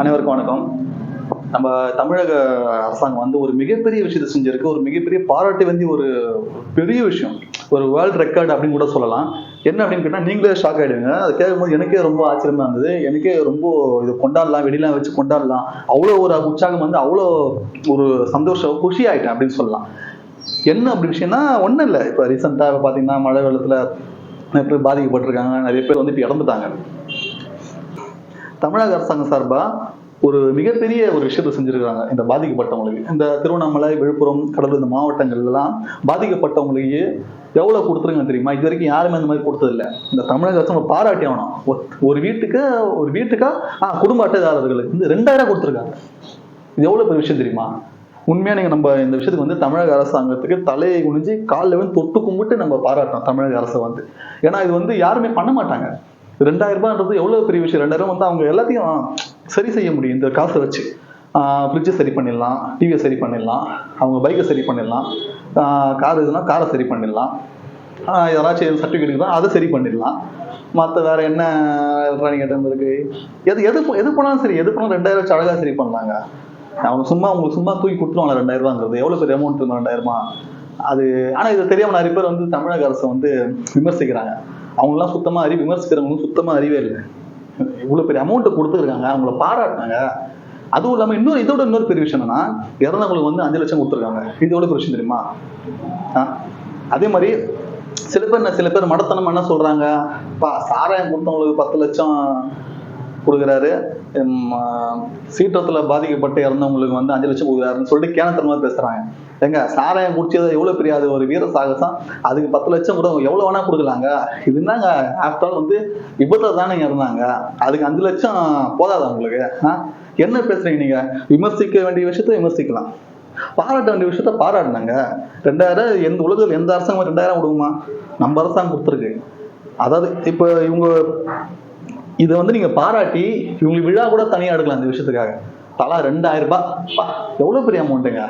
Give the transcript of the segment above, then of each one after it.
அனைவருக்கும் வணக்கம். நம்ம தமிழக அரசாங்கம் வந்து ஒரு மிகப்பெரிய விஷயத்தை செஞ்சிருக்கு. ஒரு மிகப்பெரிய பாராட்டு வந்து ஒரு பெரிய விஷயம். ஒரு வேர்ல்ட் ரெக்கார்டு அப்படின்னு கூட சொல்லலாம். என்ன அப்படின்னு கேட்டால் நீங்களே ஷாக் ஆகிடுங்க அது கேட்கும்போது எனக்கே ரொம்ப ஆச்சரியமா இருந்தது. எனக்கே ரொம்ப இது கொண்டாடலாம் வெடிலாம் வச்சு கொண்டாடலாம். அவ்வளோ ஒரு உற்சாகம் வந்து அவ்வளோ ஒரு சந்தோஷம் குஷி ஆகிட்டேன் அப்படின்னு சொல்லலாம். என்ன அப்படி விஷயம்னா ஒன்றும் இல்லை. இப்போ ரீசெண்டாக பார்த்தீங்கன்னா மழை வெள்ளத்தில் நிறைய பேர் பாதிக்கப்பட்டிருக்காங்க. நிறைய பேர் வந்து இப்போ இறந்துட்டாங்க. தமிழக அரசாங்கம் சார்பாக ஒரு மிகப்பெரிய ஒரு விஷயத்தை செஞ்சுருக்காங்க இந்த பாதிக்கப்பட்டவங்களுக்கு. இந்த திருவண்ணாமலை விழுப்புரம் கடலூர் இந்த மாவட்டங்கள்லாம் பாதிக்கப்பட்டவங்களுக்கு எவ்வளோ கொடுத்துருங்க தெரியுமா? இது வரைக்கும் யாருமே அந்த மாதிரி கொடுத்ததில்ல. இந்த தமிழக அரசு நம்ம பாராட்டி ஆகணும். ஒரு- ஒரு வீட்டுக்கு ஒரு வீட்டுக்கா? ஆ குடும்ப அட்டைதாரர்களுக்கு வந்து ரெண்டாயிரம் கொடுத்துருக்காங்க. இது எவ்வளோ பெரிய விஷயம் தெரியுமா? உண்மையாக நீங்கள் நம்ம இந்த விஷயத்துக்கு வந்து தமிழக அரசாங்கத்துக்கு தலையை குனிஞ்சு காலில் வந்து தொட்டு கும்பிட்டு நம்ம பாராட்டணும். தமிழக அரசை வந்து. ஏன்னா இது வந்து யாருமே பண்ண மாட்டாங்க. ரெண்டாயிரம் ரூபான்றது எவ்வளவு பெரிய விஷயம்? ரெண்டாயிரம் வந்து அவங்க எல்லாத்தையும் சரி செய்ய முடியும். இந்த காசை வச்சு. ஃப்ரிட்ஜை சரி பண்ணிடலாம் டிவியை சரி பண்ணிடலாம் அவங்க பைக்கை சரி பண்ணிடலாம் கார் இதுனா காரை சரி பண்ணிடலாம். ஏதாச்சும் சர்டிஃபிகேட் தான் அதை சரி பண்ணிடலாம். மற்ற வேற என்ன எலக்ட்ரானிக் ஐட்டம் இருக்கு? எது எது போ- எது போனாலும் சரி எது போனாலும் ரெண்டாயிரம் வச்சு அழகாக சரி பண்ணலாங்க. அவங்க சும்மா உங்களுக்கு சும்மா தூக்கி கொடுத்துருவாங்க ரெண்டாயிரம் ரூபாங்கிறது. எவ்வளோ பெரிய அமௌண்ட் இருக்கும் ரெண்டாயிரமா அது ஆனா இது தெரியாம நிறைய பேர் வந்து தமிழக அரசை வந்து விமர்சிக்கிறாங்க. அவங்களாம் சுத்தமா அறிவு விமர்சிக்கிறவங்களும் சுத்தமா அறிவே இல்லை. இவ்வளவு பெரிய அமௌண்ட் கொடுத்துருக்காங்க அவங்கள பாராட்டினாங்க. அதுவும் இல்லாம இன்னொரு இதோட இன்னொரு பெரிய விஷயம் என்னன்னா இறந்தவங்களுக்கு வந்து அஞ்சு லட்சம் கொடுத்துருக்காங்க. இதோட எவ்வளவு பெரிய விஷயம் தெரியுமா அதே மாதிரி சில பேர் சில பேர் மடத்தனம் என்ன சொல்றாங்க? பா சாராயம் கொடுத்தவங்களுக்கு பத்து லட்சம் கொடுக்குறாரு. சீற்றத்தில் பாதிக்கப்பட்டு இறந்தவங்களுக்கு வந்து அஞ்சு லட்சம் கொடுக்குறாருன்னு சொல்லிட்டு கேனத்தனமாக பேசுகிறாங்க ஏங்க சாராயம் குடிச்சது எவ்வளவு பெரிய அது ஒரு வீர சாகசம். அதுக்கு பத்து லட்சம் கூட எவ்வளவு வேணா கொடுக்கலாங்க. இது என்னங்க ஆஃப்டர் ஆல் வந்து விபத்துல தானே இருந்தாங்க. அதுக்கு அஞ்சு லட்சம் போதாதா உங்களுக்கு? ஆ? என்ன பேசுறீங்க நீங்க? விமர்சிக்க வேண்டிய விஷயத்த விமர்சிக்கலாம். பாராட்ட வேண்டிய விஷயத்த பாராட்டினாங்க. ரெண்டாயிரம் எந்த உலகத்தில் எந்த அரசாங்கம் ரெண்டாயிரம் கொடுக்குமா? நம்ம அரசாங்கம் கொடுத்துருக்கு. அதாவது இப்போ இவங்க இதை வந்து நீங்க பாராட்டி இவங்களுக்கு விழா கூட தனியா எடுக்கலாம் இந்த விஷயத்துக்காக. தலா ரெண்டாயிரம் ரூபாய். எவ்வளோ எவ்வளவு பெரிய அமௌண்ட்டுங்க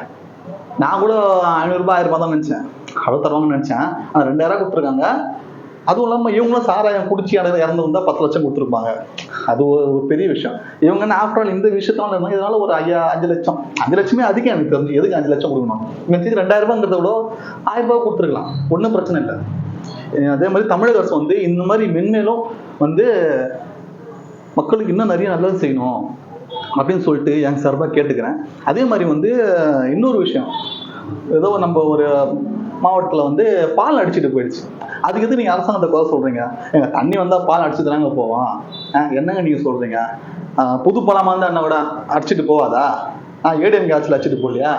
நான் கூட ஐநூறு ஆயிரம் ரூபாய் தான் நினைச்சேன். அவ்வளோ தருவாங்கன்னு நினைச்சேன். ஆனா ரெண்டாயிரம் கொடுத்துருக்காங்க. அதுவும் இல்லாமல் இவங்களும் சாராயம் குடிச்சி அடையில இறந்து வந்தால் பத்து லட்சம் கொடுத்துருப்பாங்க. அது ஒரு பெரிய விஷயம். இவங்க என்ன ஆஃப்டர் ஆல் இந்த விஷயத்தால இருந்தாங்க இதனால ஒரு ஐயா அஞ்சு லட்சம். அஞ்சு லட்சமே அதிகம் எனக்கு தெரிஞ்சு. எதுக்கு அஞ்சு லட்சம் கொடுக்கணும்? இவங்க ரெண்டாயிரம் ரூபாங்கிறத விட ஆயிரம் ரூபாய் கொடுத்துருக்கலாம். ஒன்றும் பிரச்சனை இல்லை. அதே மாதிரி தமிழக அரசு வந்து இந்த மாதிரி மென்மேலும் வந்து மக்களுக்கு இன்னும் நிறைய நல்லது செய்யணும் அப்படின்னு சொல்லிட்டு என் சார்பாக கேட்டுக்கிறேன். அதே மாதிரி வந்து இன்னொரு விஷயம். ஏதோ நம்ம ஒரு மாவட்டத்தில் வந்து பால் அடிச்சிட்டு போயிடுச்சு. அதுக்கு எது நீங்கள் அரசாங்கத்தை குறை சொல்கிறீங்க எங்க தண்ணி வந்தால் பால் அடிச்சு தாங்க போவோம். என்னங்க நீங்கள் சொல்கிறீங்க புது பழமாக இருந்தால் என்ன விட? அடிச்சுட்டு போவாதா? ஏடிஎம் காட்சியில் அடிச்சுட்டு போகலையா?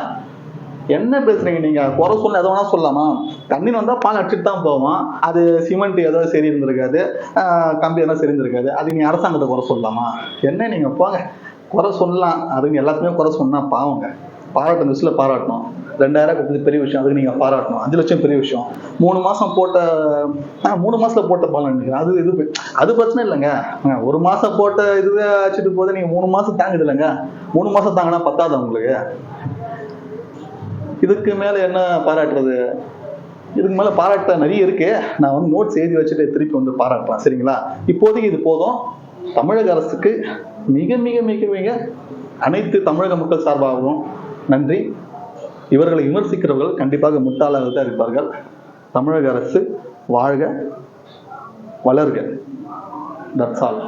என்ன பேசுறீங்க நீங்க? குறை சொல்ல எதை வேணா சொல்லலாமா? தண்ணின்னு வந்தா பால் அடிச்சுட்டு தான் போவோம் அது சிமெண்ட் ஏதோ சரி இருந்திருக்காது கம்பி எல்லாம் சரி இருந்திருக்காது அது நீ அரசாங்கத்தை குறை சொல்லலாமா? என்ன நீங்க போங்க. குறை சொல்லலாம். அதுங்க எல்லாத்துமே குறை சொன்னா பாவங்க. பாராட்டும் விஷயத்துல பாராட்டணும். ரெண்டாயிரம் கொடுத்தது பெரிய விஷயம். அதுக்கு நீங்க பாராட்டணும். அஞ்சு லட்சம் பெரிய விஷயம். மூணு மாசம் போட்ட ஆஹ் மூணு மாசத்துல போட்ட பால் நினைக்கிறேன். அது இது அது பிரச்சனை இல்லைங்க. ஒரு மாசம் போட்ட இதுவே வச்சுட்டு போது நீங்க மூணு மாசம் தாங்குது இல்லைங்க. மூணு மாசம் தாங்கினா பத்தாது உங்களுக்கு? இதுக்கு மேல என்ன பாராட்டுறது? இதுக்கு மேல பாராட்ட நிறைய இருக்கு. நான் வந்து நோட்ஸ் எழுதி வச்சுட்டு திருப்பி வந்து பாராட்டுறேன் சரிங்களா? இப்போதைக்கு இது போதும். தமிழக அரசுக்கு மிக மிக மிக மிக அனைத்து தமிழக மக்கள் சார்பாகவும் நன்றி. இவர்களை விமர்சிக்கிறவர்கள் கண்டிப்பாக முட்டாளாக தான் இருப்பார்கள். தமிழக அரசு வாழ்க வளர்க. That's all